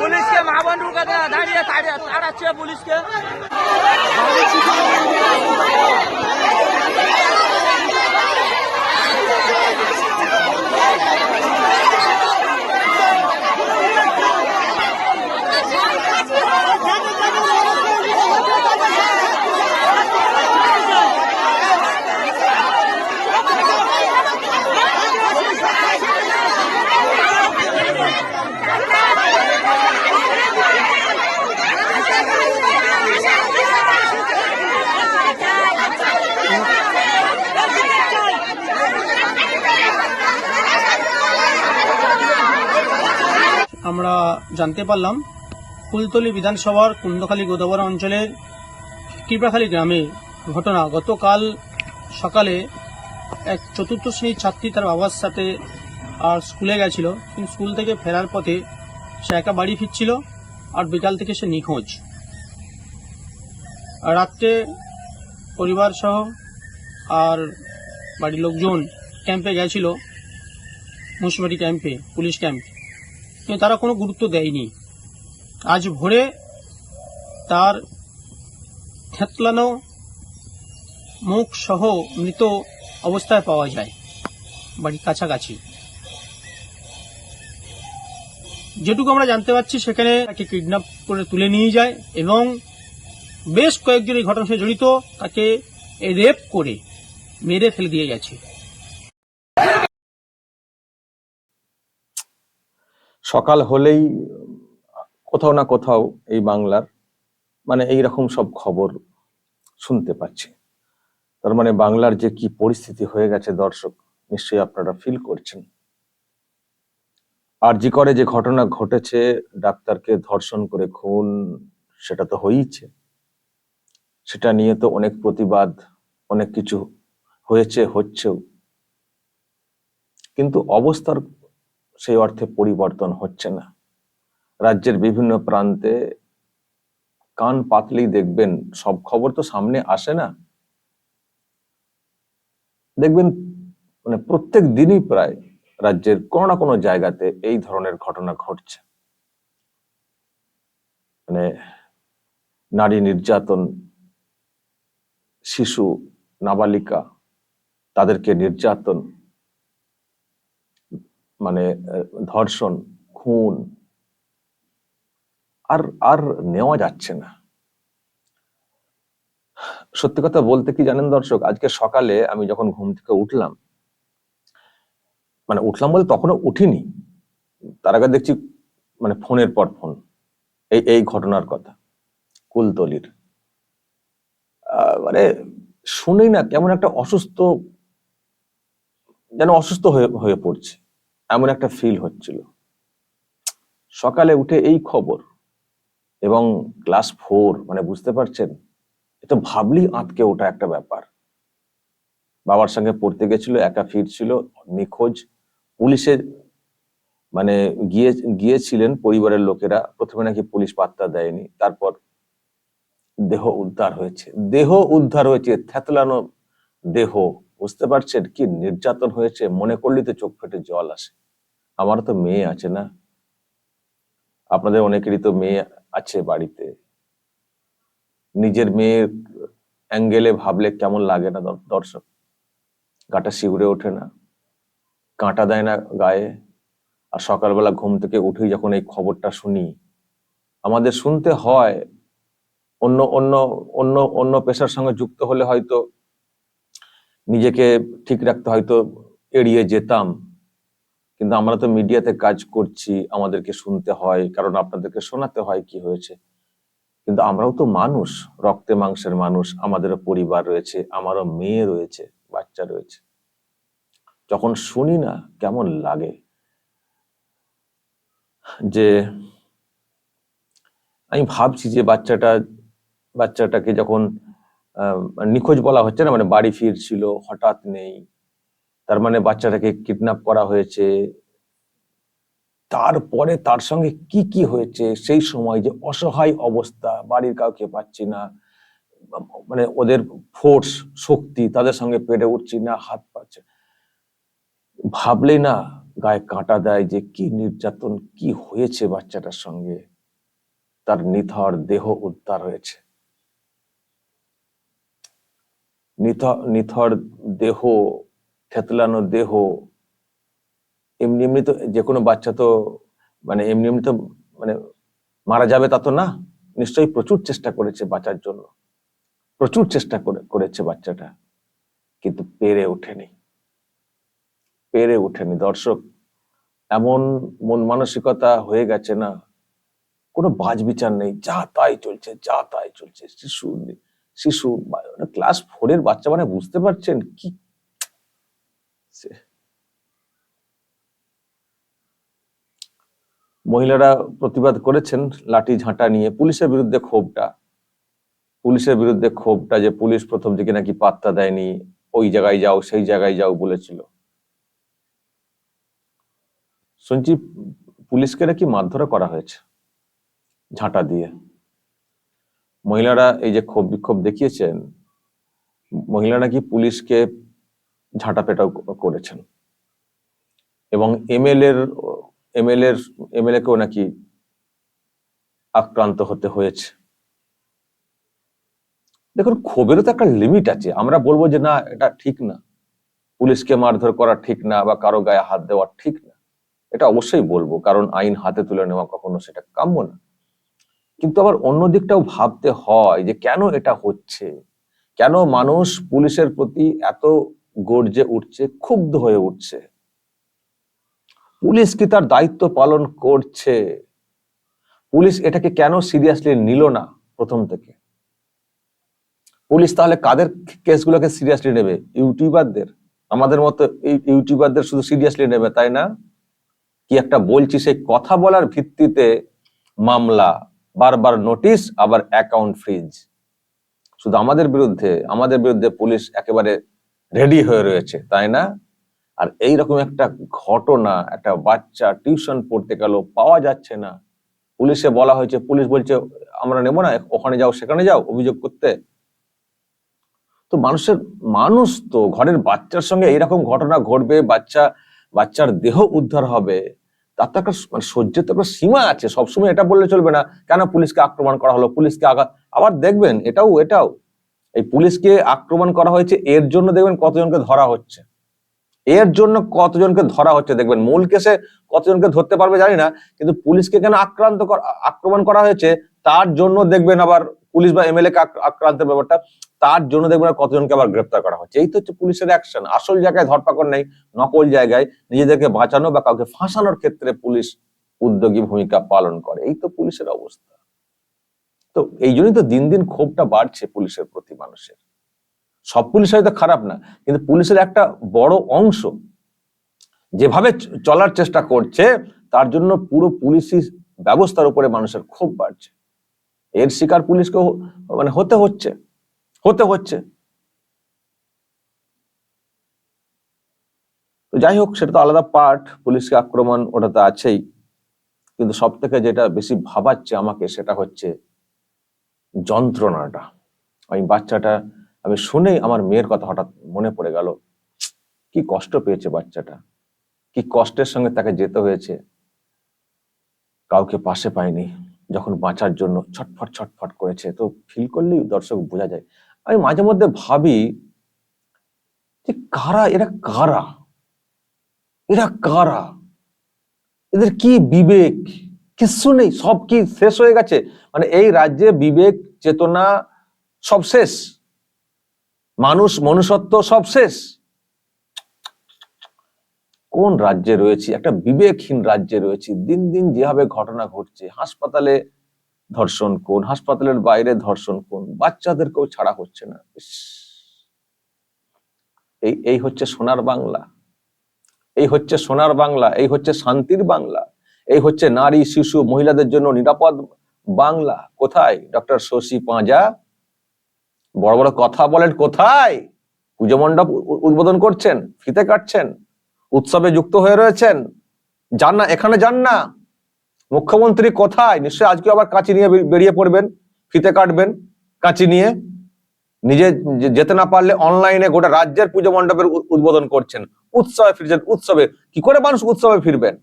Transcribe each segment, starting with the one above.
পুলিশকে মা বন্ধুর কাছে দাঁড়িয়ে তাড়াচ্ছে পুলিশকে আমরা জানতে পারলাম, ফুলতলি বিধানসভার কুন্দখালী গোদাবরা অঞ্চলের কৃপাখালী গ্রামে ঘটনা। গতকাল সকালে এক চতুর্থ শ্রেণির ছাত্রী তার বাবার সাথে, আর স্কুলে গেছিল। কিন্তু স্কুল থেকে ফেরার পথে সে একা বাড়ি ফিরছিল, আর বিকাল থেকে সে নিখোঁজ। রাত্রে পরিবার সহ আর বাড়ির লোকজন ক্যাম্পে গেছিল মুন্সিপালিটি ক্যাম্পে, পুলিশ ক্যাম্প। কিন্তু তারা কোনো গুরুত্ব দেয়নি। আজ ভোরে তার থেতলানো মুখ সহ মৃত অবস্থায় পাওয়া যায় বাড়ির কাছাকাছি। যেটুকু আমরা জানতে পারছি, সেখানে তাকে কিডন্যাপ করে তুলে নিয়ে যায় এবং বেশ কয়েকজন এই ঘটনার সাথে জড়িত, তাকে রেপ করে মেরে ফেলে দিয়ে গেছে। সকাল হলেই কোথাও না কোথাও এই বাংলার মানে এই রকম সব খবর শুনতে পাচ্ছি। তার মানে বাংলার যে কি পরিস্থিতি হয়ে গেছে দর্শক, নিশ্চয়ই আপনারা ফিল করছেন। আর জি করে যে ঘটনা ঘটেছে, ডাক্তারকে ধর্ষণ করে খুন, সেটা তো হয়েইছে। সেটা নিয়ে তো অনেক প্রতিবাদ, অনেক কিছু হয়েছে, হচ্ছেও। কিন্তু অবস্থার সেই অর্থে পরিবর্তন হচ্ছে না। রাজ্যের বিভিন্ন প্রান্তে কান পাতলেই দেখবেন, সব খবর তো সামনে আসে না। দেখবেন মানে প্রত্যেক দিনই প্রায় রাজ্যের কোনো না কোনো জায়গাতে এই ধরনের ঘটনা ঘটছে। মানে নারী নির্যাতন, শিশু, নাবালিকা, তাদেরকে নির্যাতন মানে ধর্ষণ, খুন, আর আর নেওয়া যাচ্ছে না। সত্যি কথা বলতে কি জানেন দর্শক, আজকে সকালে আমি যখন ঘুম থেকে উঠলাম মানে উঠলাম বলতে তখনও উঠিনি, তার আগে দেখছি মানে ফোনের পর ফোন, এই এই ঘটনার কথা, কুলতলির। মানে শুনেই না কেমন একটা অসুস্থ, যেন অসুস্থ হয়ে হয়ে পড়ছে। এমন একটা ফিল হচ্ছিল। সকালে উঠে এই খবর এবং ক্লাস ফোর মানে বুঝতে পারছেন? এটা ভাবলি আঁতকে ওঠা একটা ব্যাপার। বাবার সঙ্গে পড়তে গেছিল, একা ফিরছিল, নিখোঁজ। পুলিশে মানে গিয়ে, গিয়েছিলেন পরিবারের লোকেরা। প্রথমে নাকি পুলিশ পাত্তা দেয়নি, তারপর দেহ উদ্ধার হয়েছে। দেহ উদ্ধার হয়েছে, থেতলানো দেহ। বুঝতে পারছেন কি নির্যাতন হয়েছে? মনে করলেই তো চোখ ফেটে জল আসে। আমার তো মেয়ে আছে না? আপনাদের অনেকেরই তো মেয়ে আছে বাড়িতে। নিজের মেয়ের অ্যাঙ্গেলে ভাবলে কেমন লাগে না দর- দর্শক? গাটা শিউরে ওঠে না। কাঁটা দেয় না গায়ে। আর সকালবেলা ঘুম থেকে উঠেই যখন এই খবরটা শুনি, আমাদের শুনতে হয় অন্য অন্য অন্য অন্য পেশার সঙ্গে যুক্ত হলে হয়তো নিজেকে ঠিক রাখতে হয়তো এড়িয়ে যেতাম। কিন্তু আমরা তো মিডিয়াতে কাজ করছি, আমাদেরকে শুনতে হয়, কারণ আপনাদেরকে শোনাতে হয় কি হয়েছে। কিন্তু আমরাও তো মানুষ, রক্তে মাংসের মানুষ, আমাদেরও পরিবার রয়েছে, আমারও মেয়ে রয়েছে, বাচ্চা রয়েছে। যখন শুনি না, কেমন লাগে? যে আমি ভাবছি যে বাচ্চাটা, বাচ্চাটাকে যখন নিখোঁজ বলা হচ্ছে না মানে বাড়ি ফিরছিল, হঠাৎ নেই। তার মানে বাচ্চাটাকে কিডন্যাপ করা হয়েছে। তারপরে তার সঙ্গে কি কি হয়েছে, সেই সময় যে অসহায় অবস্থা, বাড়ির কাউকে পাচ্ছি না মানে ওদের ফোর্স শক্তি তাদের সঙ্গে পেরে উঠছি না, হাত পাচ্ছে ভাবলেই না, গায়ে কাঁটা দেয় যে কি নির্যাতন, কি হয়েছে বাচ্চাটার সঙ্গে। তার নিথর দেহ উদ্ধার হয়েছে। নিথর দেহ, থেতলানো দেহ, এমনি এমনি তো যে কোনো বাচ্চা তো মানে এমনি এমনি তো মানে মারা যাবে তা তো না। নিশ্চয়ই প্রচুর চেষ্টা করেছে বাঁচার জন্য। প্রচুর চেষ্টা করেছে বাচ্চাটা। কিন্তু পেরে ওঠেনি। পেরে ওঠেনি। দর্শক, এমন মন মানসিকতা হয়ে গেছে না, কোনো বাজ বিচার নেই। যা তাই চলছে, যা তাই চলছে শিশু শিশু ক্লাস ফোরের বাচ্চা মানে বুঝতে পারছেন কি? মহিলারা প্রতিবাদ করেছেন লাঠি ঝাঁটা নিয়ে পুলিশের বিরুদ্ধে ক্ষোভটা। পুলিশের বিরুদ্ধে ক্ষোভটা যে পুলিশ প্রথম দিকে নাকি পাত্তা দেয়নি, ওই জায়গায় যাও, সেই জায়গায় যাও বলেছিল। শুনছি পুলিশকে নাকি মারধর করা হয়েছে, ঝাঁটা দিয়ে। মহিলারা এই যে ক্ষোভ বিক্ষোভ দেখিয়েছেন মহিলা নাকি পুলিশকে ঝাঁটা পেটাও করেছেন? এবং এমএল এর এমএল এর এমএলএ কেও নাকি আক্রান্ত হতে হয়েছে। দেখুন, ক্ষোভেরও তো একটা লিমিট আছে। আমরা বলব যে না, এটা ঠিক না। পুলিশকে মারধর করা ঠিক না বা কারও গায়ে হাত দেওয়া ঠিক না। এটা অবশ্যই বলব, কারণ আইন হাতে তুলে নেওয়া কখনো সেটা কাম্য না। কিন্তু আবার অন্য দিকটাও ভাবতে হয় যে কেন এটা হচ্ছে? কেন মানুষ পুলিশের প্রতি এত গর্জে উঠছে, ক্ষুব্ধ হয়ে উঠছে? পুলিশ কি তার দায়িত্ব পালন করছে? পুলিশ এটাকে কেন সিরিয়াসলি নিল না প্রথম থেকে? পুলিশ তাহলে কাদের কেসগুলোকে সিরিয়াসলি নেবে? ইউটিউবারদের? আমাদের মতো ইউটিউবারদের শুধু সিরিয়াসলি নেবে, তাই না? কি একটা বলছি সেই কথা বলার ভিত্তিতে মামলা বারবার নোটিশ আবার অ্যাকাউন্ট ফ্রিজ শুধু আমাদের বিরুদ্ধে আমাদের বিরুদ্ধে পুলিশ একেবারে রেডি হয়ে রয়েছে, তাই না? আর এই রকম একটা ঘটনা, একটা বাচ্চা টিউশন পড়তে গেল, পাওয়া যাচ্ছে না। পুলিশে বলা হয়েছে, পুলিশ বলছে, আমরা নেব না, ওখানে যাও, সেখানে যাও, অভিযোগ করতে। তো মানুষের, মানুষ তো, ঘরের বাচ্চার সঙ্গে এইরকম ঘটনা ঘটবে, বাচ্চা, বাচ্চার দেহ উদ্ধার হবে। তার তো একটা মানে সহ্যের তো একটা সীমা আছে। সবসময় এটা বললে চলবে না, কেন পুলিশকে আক্রমণ করা হলো? পুলিশকে আঘাত আবার দেখবেন, এটাও এটাও। এই পুলিশকে আক্রমণ করা হয়েছে, এর জন্য দেখবেন কতজনকে ধরা হচ্ছে। এর জন্য কতজনকে ধরা হচ্ছে, দেখবেন। মূল কেসে কতজনকে ধরতে পারবে জানি না, কিন্তু পুলিশকে কেন আক্রান্ত করা- আক্রমণ করা হয়েছে, তার জন্য দেখবেন আবার পুলিশ বা এমএলএ আক্রান্তের ব্যাপারটা, তার জন্য দেখবেন কতজনকে আবার গ্রেপ্তার করা হচ্ছে। এই তো হচ্ছে পুলিশের অ্যাকশন আসল জায়গায় ধরপাকড় নেই, নকল জায়গায় নিজেদেরকে বাঁচানো বা কাউকে ফাঁসানোর ক্ষেত্রে পুলিশ উদ্যোগী ভূমিকা পালন করে। এই তো পুলিশের অবস্থা। তো এই জন্যই তো দিন দিন ক্ষোভটা বাড়ছে পুলিশের প্রতি মানুষের। সব পুলিশ হয়তো খারাপ না, কিন্তু পুলিশের একটা বড় অংশ যেভাবে চলার চেষ্টা করছে, তার জন্য পুরো পুলিশি ব্যবস্থার উপরে মানুষের ক্ষোভ বাড়ছে। এর শিকার পুলিশকে মানে হতে হচ্ছে হতে হচ্ছে। তো যাই হোক, সেটা তো আলাদা পার্ট, পুলিশকে আক্রমণ ওটা তো আছেই। কিন্তু সব থেকে যেটা বেশি ভাবাচ্ছে আমাকে সেটা হচ্ছে যন্ত্রণাটা। ওই বাচ্চাটা, আমি শুনেই আমার মেয়ের কথা হঠাৎ মনে পড়ে গেল, কি কষ্ট পেয়েছে বাচ্চাটা, কি কষ্টের সঙ্গে তাকে যেতে হয়েছে, কাউকে পাশে পায়নি। যখন বাঁচার জন্য ছটফট ছটফট করেছে, তো ফিল করলেই দর্শক বোঝা যায়। আমি মাঝে মধ্যে ভাবি যে কারা, এরা কারা? এরা কারা? এদের কি বিবেক? কিছু নেই, সব কি শেষ হয়ে গেছে? মানে এই রাজ্যে বিবেক, চেতনা সব শেষ। মানুষ, মনুষ্যত্ব সব শেষ। কোন রাজ্যে রয়েছি? একটা বিবেকহীন রাজ্যে রয়েছি। দিন দিন যেভাবে ঘটনা ঘটছে, হাসপাতালে ধর্ষণ কোন, হাসপাতালের বাইরে ধর্ষণ কোন, বাচ্চাদেরকেও ছাড়া হচ্ছে না। এই এই হচ্ছে সোনার বাংলা। এই হচ্ছে সোনার বাংলা, এই হচ্ছে শান্তির বাংলা, এই হচ্ছে নারী, শিশু, মহিলাদের জন্য নিরাপদ বাংলা। কোথায়? ডক্টর শশী পাঁজা? বড় বড় কথা বলেন, কোথায়? পুজো মণ্ডপ উদ্বোধন করছেন, ফিতে কাটছেন। উৎসবে যুক্ত হয়ে রয়েছেন। যান না, এখানে যান না। মুখ্যমন্ত্রী কোথায়? নিশ্চয়ই আজকে আবার কাঁচি নিয়ে বেরিয়ে পড়বেন, ফিতে কাটবেন, কাঁচি নিয়ে। নিজে যেতে না পারলে অনলাইনে গোটা রাজ্যের পুজো মণ্ডপের উদ্বোধন করছেন। উৎসবে ফিরছেন, উৎসবে। কি করে মানুষ উৎসবে ফিরবেন?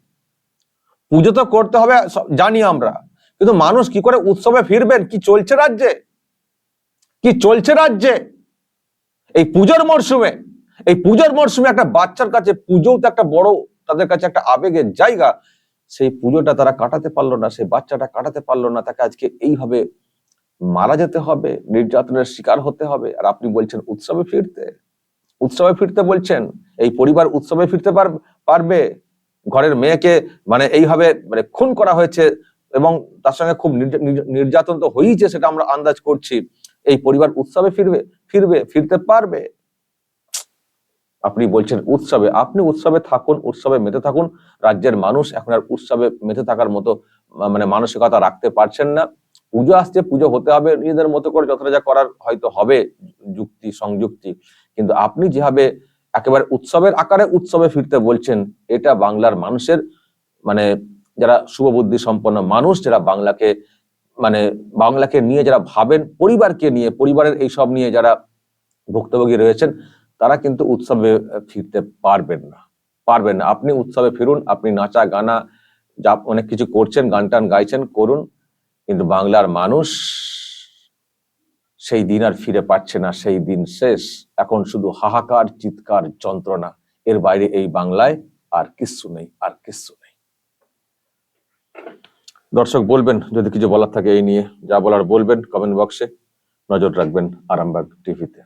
পুজো তো করতে হবে জানি আমরা। কিন্তু মানুষ কি করে উৎসবে ফিরবেন? কি চলছে রাজ্যে? কি চলছে রাজ্যে? এই পুজোর মরশুমে এই পুজোর মরশুমে একটা বাচ্চার কাছে, পুজোও তো একটা বড় তাদের কাছে একটা আবেগের জায়গা। সেই পুজোটা তারা কাটাতে পারল না, সেই বাচ্চাটা কাটাতে পারল না, তাকে আজকে এইভাবে মারা যেতে হবে, নির্যাতনের শিকার হতে হবে। আর আপনি বলছেন, উৎসবে ফিরতে? উৎসবে ফিরতে বলছেন, এই পরিবার উৎসবে ফিরতে পার- পারবে? ঘরের মেয়েকে মানে এইভাবে মানে খুন করা হয়েছে এবং তার সঙ্গে খুব নির্যা- নির্যা- নির্যাতন তো হয়েইছে, সেটা আমরা আন্দাজ করছি। এই পরিবার উৎসবে ফিরবে ফিরবে, ফিরতে পারবে? আপনি বলছেন উৎসবে, আপনি উৎসবে থাকুন, উৎসবে মেতে থাকুন। রাজ্যের মানুষ এখন আর উৎসবে মেতে থাকার মতো মানে মানসিকতা রাখতে পারছেন না। পুজো আসছে, পুজো হতে হবে, নিজেদের মতো করে যতটা যা করার হয়তো হবে যুক্তি, সংযুক্তি। কিন্তু আপনি যেভাবে একেবারে উৎসবের আকারে উৎসবে ফিরতে বলছেন, এটা বাংলার মানুষের মানে যারা শুভবুদ্ধি সম্পন্ন মানুষ, যারা বাংলাকে মানে বাংলাকে নিয়ে যারা ভাবেন, পরিবারকে নিয়ে, পরিবারের এই সব নিয়ে যারা ভুক্তভোগী রয়েছেন তারা কিন্তু উৎসবে ফিরতে পারবেন না। পারবেন না। আপনি উৎসবে ফিরুন, আপনি নাচা, গানা, যা অনেক কিছু করছেন, গান টান গাইছেন, করুন। কিন্তু বাংলার মানুষ সেই দিন আর ফিরে পাচ্ছে না, সেই দিন শেষ। এখন শুধু হাহাকার, চিৎকার, যন্ত্রণা। এর বাইরে এই বাংলায় আর কিচ্ছু নেই, আর কিচ্ছু নেই। দর্শক, বলবেন, যদি কিছু বলার থাকে এই নিয়ে। যা বলার বলবেন কমেন্ট বক্সে নজর রাখবেন আরামবাগ টিভিতে